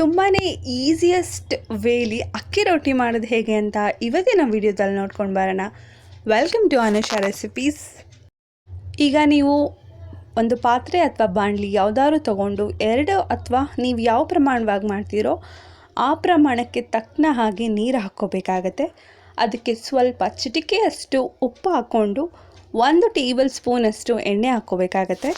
ತುಂಬಾ ಈಸಿಯೆಸ್ಟ್ ವೇಲಿ ಅಕ್ಕಿ ರೊಟ್ಟಿ ಮಾಡೋದು ಹೇಗೆ ಅಂತ ಇವತ್ತಿನ ವಿಡಿಯೋದಲ್ಲಿ ನೋಡ್ಕೊಂಡು ಬರೋಣ. ವೆಲ್ಕಮ್ ಟು ಅನುಷಾ ರೆಸಿಪೀಸ್ ಈಗ ನೀವು ಒಂದು ಪಾತ್ರೆ ಅಥವಾ ಬಾಣಲಿ ಯಾವುದಾದ್ರು ತೊಗೊಂಡು ಎರಡು ಅಥವಾ ನೀವು ಯಾವ ಪ್ರಮಾಣವಾಗಿ ಮಾಡ್ತೀರೋ ಆ ಪ್ರಮಾಣಕ್ಕೆ ತಕ್ಕನ ಹಾಗೆ ನೀರು ಹಾಕ್ಕೋಬೇಕಾಗತ್ತೆ. ಅದಕ್ಕೆ ಸ್ವಲ್ಪ ಚಿಟಿಕೆಯಷ್ಟು ಉಪ್ಪು ಹಾಕ್ಕೊಂಡು ಒಂದು ಟೇಬಲ್ ಸ್ಪೂನಷ್ಟು ಎಣ್ಣೆ ಹಾಕ್ಕೋಬೇಕಾಗತ್ತೆ.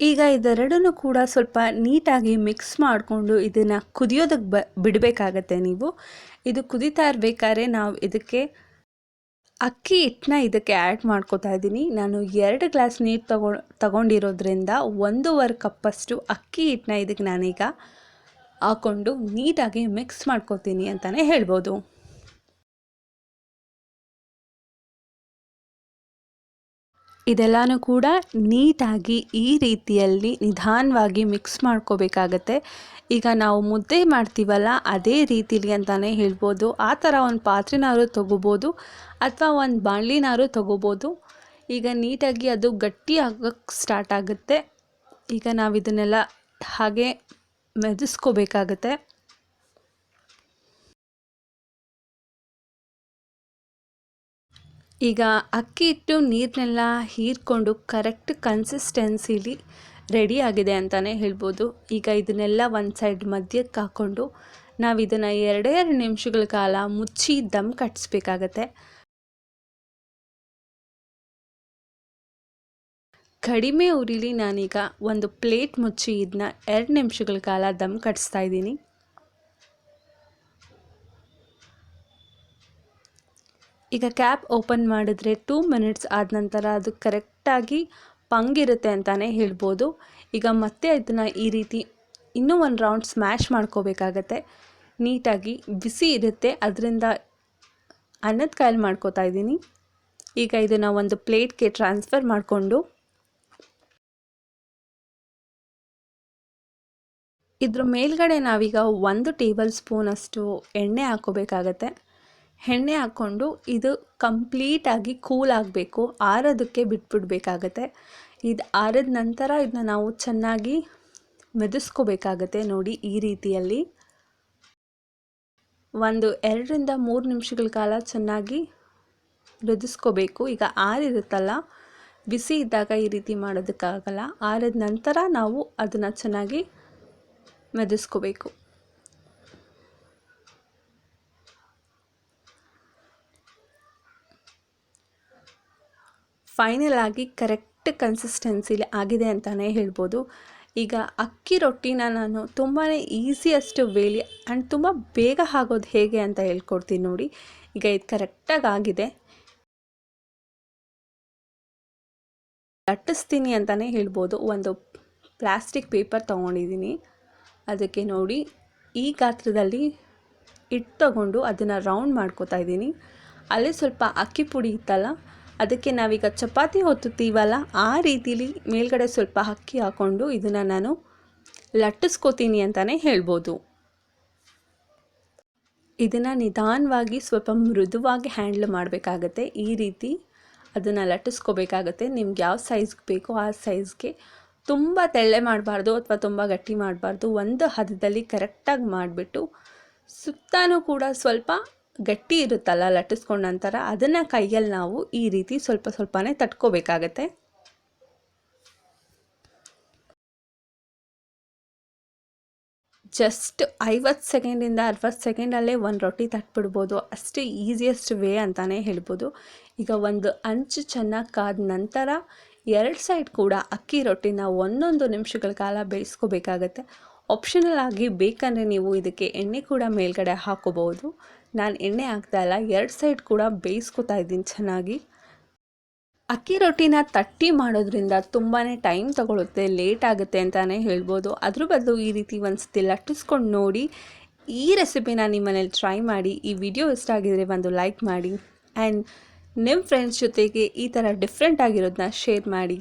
ಈಗ ಇದೆರಡನ್ನೂ ಕೂಡ ಸ್ವಲ್ಪ ನೀಟಾಗಿ ಮಿಕ್ಸ್ ಮಾಡಿಕೊಂಡು ಇದನ್ನು ಕುದಿಯೋದಕ್ಕೆ ಬ ಬಿಡಬೇಕಾಗತ್ತೆ ನೀವು. ಇದು ಕುದೀತಾ ಇರಬೇಕಾದ್ರೆ ನಾವು ಇದಕ್ಕೆ ಅಕ್ಕಿ ಹಿಟ್ಟನ್ನ ಇದಕ್ಕೆ ಆ್ಯಡ್ ಮಾಡ್ಕೋತಾ ಇದ್ದೀನಿ. ನಾನು ಎರಡು ಗ್ಲಾಸ್ ನೀರು ತಗೊ ತಗೊಂಡಿರೋದ್ರಿಂದ ಒಂದೂವರೆ ಕಪ್ಪಷ್ಟು ಅಕ್ಕಿ ಹಿಟ್ಟನ್ನ ಇದಕ್ಕೆ ನಾನೀಗ ಹಾಕ್ಕೊಂಡು ನೀಟಾಗಿ ಮಿಕ್ಸ್ ಮಾಡ್ಕೋತೀನಿ ಅಂತಲೇ ಹೇಳ್ಬೋದು. ಇದೆಲ್ಲನೂ ಕೂಡ ನೀಟಾಗಿ ಈ ರೀತಿಯಲ್ಲಿ ನಿಧಾನವಾಗಿ ಮಿಕ್ಸ್ ಮಾಡ್ಕೋಬೇಕಾಗತ್ತೆ. ಈಗ ನಾವು ಮುದ್ದೆ ಮಾಡ್ತೀವಲ್ಲ, ಅದೇ ರೀತಿಲಿ ಅಂತಲೇ ಹೇಳ್ಬೋದು. ಆ ಥರ ಒಂದು ಪಾತ್ರೆನಾರು ತೊಗೋಬೋದು ಅಥವಾ ಒಂದು ಬಾಣಲಿನಾರು ತೊಗೋಬೋದು. ಈಗ ನೀಟಾಗಿ ಅದು ಗಟ್ಟಿ ಆಗೋಕ್ಕೆ ಸ್ಟಾರ್ಟ್ ಆಗುತ್ತೆ. ಈಗ ನಾವು ಇದನ್ನೆಲ್ಲ ಹಾಗೆ ಮೆದಿಸ್ಕೋಬೇಕಾಗತ್ತೆ. ಈಗ ಅಕ್ಕಿ ಹಿಟ್ಟು ನೀರನ್ನೆಲ್ಲ ಹೀರ್ಕೊಂಡು ಕರೆಕ್ಟ್ ಕನ್ಸಿಸ್ಟೆನ್ಸಿಲಿ ರೆಡಿ ಆಗಿದೆ ಅಂತಲೇ ಹೇಳ್ಬೋದು. ಈಗ ಇದನ್ನೆಲ್ಲ ಒಂದು ಸೈಡ್ ಮಧ್ಯಕ್ಕೆ ಹಾಕ್ಕೊಂಡು ನಾವು ಇದನ್ನು ಎರಡೇ ಎರಡು ನಿಮಿಷಗಳ ಕಾಲ ಮುಚ್ಚಿ ದಮ್ ಕಟ್ಟಿಸ್ಬೇಕಾಗತ್ತೆ ಕಡಿಮೆ ಉರಿಲಿ ನಾನೀಗ ಒಂದು ಪ್ಲೇಟ್ ಮುಚ್ಚಿ ಇದನ್ನ ಎರಡು ನಿಮಿಷಗಳ ಕಾಲ ದಮ್ ಕಟ್ಟಿಸ್ತಾ ಇದ್ದೀನಿ. ಈಗ ಕ್ಯಾಪ್ ಓಪನ್ ಮಾಡಿದ್ರೆ ಟೂ ಮಿನಿಟ್ಸ್ ಆದ ನಂತರ ಅದು ಕರೆಕ್ಟಾಗಿ ಪಂಗಿರುತ್ತೆ ಅಂತಲೇ ಹೇಳ್ಬೋದು. ಈಗ ಮತ್ತೆ ಅದನ್ನು ಈ ರೀತಿ ಇನ್ನೂ ಒಂದು ರೌಂಡ್ ಸ್ಮ್ಯಾಶ್ ಮಾಡ್ಕೋಬೇಕಾಗತ್ತೆ. ನೀಟಾಗಿ ಬಿಸಿ ಇರುತ್ತೆ. ಅದರಿಂದ ಅನ್ನದ ಕಾಯಿಲ್ ಮಾಡ್ಕೋತಾ ಇದ್ದೀನಿ. ಈಗ ಇದನ್ನು ಒಂದು ಪ್ಲೇಟ್ಗೆ ಟ್ರಾನ್ಸ್ಫರ್ ಮಾಡಿಕೊಂಡು ಇದ್ರ ಮೇಲ್ಗಡೆ ನಾವೀಗ ಒಂದು ಟೇಬಲ್ ಸ್ಪೂನಷ್ಟು ಎಣ್ಣೆ ಹಾಕ್ಕೋಬೇಕಾಗತ್ತೆ ಎಣ್ಣೆ ಹಾಕ್ಕೊಂಡು ಇದು ಕಂಪ್ಲೀಟಾಗಿ ಕೂಲ್ ಆಗಬೇಕು ಆರೋದಕ್ಕೆ ಬಿಟ್ಬಿಡ್ಬೇಕಾಗತ್ತೆ. ಇದು ಆರಿದ ನಂತರ ಇದನ್ನ ನಾವು ಚೆನ್ನಾಗಿ ಮೆದಿಸ್ಕೋಬೇಕಾಗತ್ತೆ ನೋಡಿ ಈ ರೀತಿಯಲ್ಲಿ. ಒಂದು ಎರಡರಿಂದ ಮೂರು ನಿಮಿಷಗಳ ಕಾಲ ಚೆನ್ನಾಗಿ ಮೆದಿಸ್ಕೋಬೇಕು. ಈಗ ಆರಿರುತ್ತಲ್ಲ, ಬಿಸಿ ಇದ್ದಾಗ ಈ ರೀತಿ ಮಾಡೋದಕ್ಕಾಗಲ್ಲ. ಆರಿದ ನಂತರ ನಾವು ಅದನ್ನು ಚೆನ್ನಾಗಿ ಮೆದಿಸ್ಕೋಬೇಕು. ಫೈನಲ್ ಆಗಿ ಕರೆಕ್ಟ್ ಕನ್ಸಿಸ್ಟೆನ್ಸಿಲಿ ಆಗಿದೆ ಅಂತಲೇ ಹೇಳ್ಬೋದು. ಈಗ ಅಕ್ಕಿ ರೊಟ್ಟಿನ ನಾನು ತುಂಬಾ ಈಸಿಯೆಸ್ಟ್ ವೇಲಿ ಆ್ಯಂಡ್ ತುಂಬ ಬೇಗ ಆಗೋದು ಹೇಗೆ ಅಂತ ಹೇಳ್ಕೊಡ್ತೀನಿ ನೋಡಿ. ಈಗ ಇದು ಕರೆಕ್ಟಾಗಿ ಆಗಿದೆ. ಲಟ್ಟಿಸ್ತೀನಿ ಅಂತಲೇ ಹೇಳ್ಬೋದು. ಒಂದು ಪ್ಲಾಸ್ಟಿಕ್ ಪೇಪರ್ ತೊಗೊಂಡಿದ್ದೀನಿ. ಅದಕ್ಕೆ ನೋಡಿ ಈ ಗಾತ್ರದಲ್ಲಿ ಹಿಟ್ಟು ತಗೊಂಡು ಅದನ್ನು ರೌಂಡ್ ಮಾಡ್ಕೋತಾ ಇದ್ದೀನಿ. ಅಲ್ಲಿ ಸ್ವಲ್ಪ ಅಕ್ಕಿ ಪುಡಿ ಇತ್ತಲ್ಲ ಅದಕ್ಕೆ ನಾವೀಗ ಚಪಾತಿ ಹೊತ್ತುತ್ತೀವಲ್ಲ, ಆ ರೀತಿಲಿ ಮೇಲ್ಗಡೆ ಸ್ವಲ್ಪ ಅಕ್ಕಿ ಹಾಕ್ಕೊಂಡು ಇದನ್ನು ನಾನು ಲಟ್ಟಿಸ್ಕೋತೀನಿ ಅಂತಲೇ ಹೇಳ್ಬೋದು. ಇದನ್ನು ನಿಧಾನವಾಗಿ ಸ್ವಲ್ಪ ಮೃದುವಾಗಿ ಹ್ಯಾಂಡ್ಲ್ ಮಾಡಬೇಕಾಗತ್ತೆ. ಈ ರೀತಿ ಅದನ್ನು ಲಟ್ಟಿಸ್ಕೋಬೇಕಾಗತ್ತೆ. ನಿಮ್ಗೆ ಯಾವ ಸೈಜ್ಗೆ ಬೇಕೋ ಆ ಸೈಜ್ಗೆ. ತುಂಬ ತೆಳ್ಳೆ ಮಾಡಬಾರ್ದು ಅಥವಾ ತುಂಬ ಗಟ್ಟಿ ಮಾಡಬಾರ್ದು. ಒಂದು ಹದದಲ್ಲಿ ಕರೆಕ್ಟಾಗಿ ಮಾಡಿಬಿಟ್ಟು, ಸುತ್ತಾನೂ ಕೂಡ ಸ್ವಲ್ಪ ಗಟ್ಟಿ ಇರುತ್ತಲ್ಲ, ಲಟ್ಟಿಸ್ಕೊಂಡ ನಂತರ ಅದನ್ನು ಕೈಯಲ್ಲಿ ನಾವು ಈ ರೀತಿ ಸ್ವಲ್ಪ ಸ್ವಲ್ಪನೇ ತಟ್ಕೋಬೇಕಾಗತ್ತೆ. ಜಸ್ಟ್ ಐವತ್ತು ಸೆಕೆಂಡಿಂದ ಅರವತ್ತು ಸೆಕೆಂಡಲ್ಲೇ ಒಂದು ರೊಟ್ಟಿ ತಟ್ಬಿಡ್ಬೋದು. ಅಷ್ಟೇ ಈಸಿಯೆಸ್ಟ್ ವೇ ಅಂತಲೇ ಹೇಳ್ಬೋದು. ಈಗ ಒಂದು ಅಂಚು ಚೆನ್ನಾಗಿ ಕಾದ ನಂತರ ಎರಡು ಸೈಡ್ ಕೂಡ ಅಕ್ಕಿ ರೊಟ್ಟಿನ ಒಂದೊಂದು ನಿಮಿಷಗಳ ಕಾಲ ಬೇಯಿಸ್ಕೋಬೇಕಾಗತ್ತೆ. ಆಪ್ಷನಲ್ ಆಗಿ ಬೇಕಂದರೆ ನೀವು ಇದಕ್ಕೆ ಎಣ್ಣೆ ಕೂಡ ಮೇಲ್ಗಡೆ ಹಾಕೋಬಹುದು. ನಾನು ಎಣ್ಣೆ ಹಾಕ್ತಾ ಇಲ್ಲ, ಎರಡು ಸೈಡ್ ಕೂಡ ಬೇಯಿಸ್ಕೊತಾ ಇದ್ದೀನಿ ಚೆನ್ನಾಗಿ. ಅಕ್ಕಿ ರೊಟ್ಟಿನ ತಟ್ಟಿ ಮಾಡೋದ್ರಿಂದ ತುಂಬಾ ಟೈಮ್ ತಗೊಳುತ್ತೆ ಲೇಟ್ ಆಗುತ್ತೆ ಅಂತಲೇ ಹೇಳ್ಬೋದು. ಅದ್ರ ಬದಲು ಈ ರೀತಿ ಒಂದು ಸತಿ ಲಟ್ಟಿಸ್ಕೊಂಡು ನೋಡಿ, ಈ ರೆಸಿಪಿನ ನಿಮ್ಮ ಮನೇಲಿ ಟ್ರೈ ಮಾಡಿ, ಈ ವಿಡಿಯೋ ಇಷ್ಟ ಆಗಿದರೆ ಒಂದು ಲೈಕ್ ಮಾಡಿ ಆ್ಯಂಡ್ ನಿಮ್ಮ ಫ್ರೆಂಡ್ಸ್ ಜೊತೆಗೆ ಈ ಥರ ಡಿಫ್ರೆಂಟ್ ಆಗಿರೋದನ್ನ ಶೇರ್ ಮಾಡಿ.